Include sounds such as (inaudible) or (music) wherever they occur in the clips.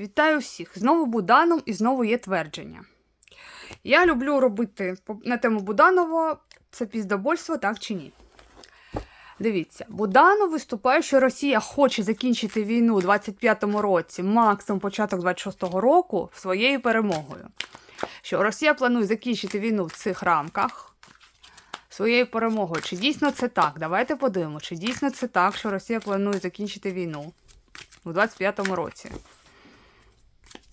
Вітаю всіх! Знову Буданом і знову є твердження. Я люблю робити на тему Буданова це піздобольство, так чи ні. Дивіться, Буданов виступає, що Росія хоче закінчити війну у 25-му році, максимум початок 26-го року, своєю перемогою. Що Росія планує закінчити війну в цих рамках своєю перемогою. Чи дійсно це так? Давайте подивимося, чи дійсно це так, що Росія планує закінчити війну у 25-му році.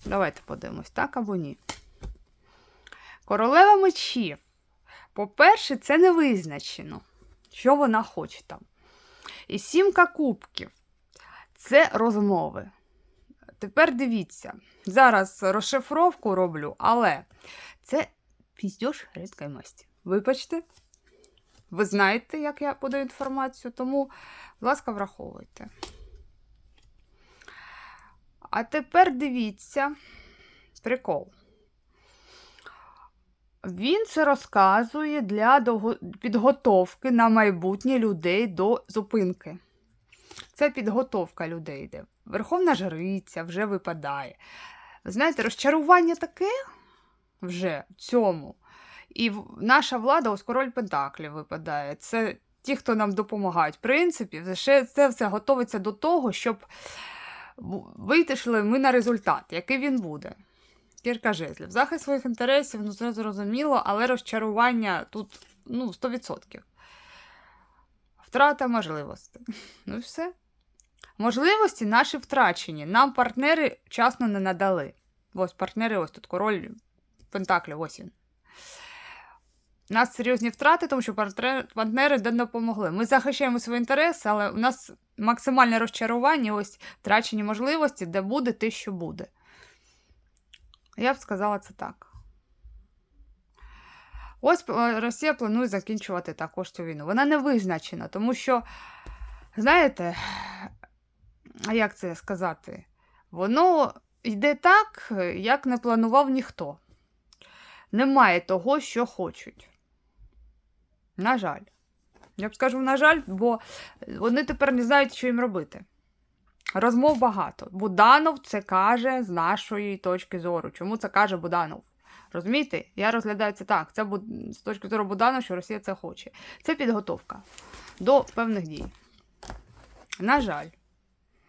Давайте подивимось, так або ні. Королева мечів. По-перше, це не визначено, що вона хоче там. І сімка кубків це розмови. Тепер дивіться, зараз розшифровку роблю, але це піздьош рідкої масті. Вибачте, ви знаєте, як я подаю інформацію, тому, будь ласка, враховуйте. А тепер дивіться прикол. Він це розказує для підготовки на майбутнє людей до зупинки. Це підготовка людей йде. Верховна жриця вже випадає. Ви знаєте, розчарування таке вже в цьому. І наша влада, ось король Пентаклів випадає. Це ті, хто нам допомагають. В принципі, це все готується до того, щоб вийшли ми на результат, який він буде. Кірка жезлів. Захист своїх інтересів, ну це зрозуміло, але розчарування тут ну, 100%. Втрата можливостей. (laughs) Ну і все. Можливості наші втрачені. Нам партнери вчасно не надали. Ось партнери, ось тут король Пентаклів, ось він. У нас серйозні втрати, тому що партнери, не допомогли. Ми захищаємо свої інтереси, але у нас максимальне розчарування, ось втрачені можливості, де буде те, що буде. Я б сказала це так. Ось е, Росія планує закінчувати також цю війну. Вона не визначена, тому що, знаєте, як це сказати? Воно йде так, як не планував ніхто. Немає того, що хочуть. На жаль. Я б скажу, на жаль, бо вони тепер не знають, що їм робити. Розмов багато. Буданов це каже з нашої точки зору. Чому це каже Буданов? Розумієте? Я розглядаю це так. Це з точки зору Буданова, що Росія це хоче. Це підготовка до певних дій. На жаль.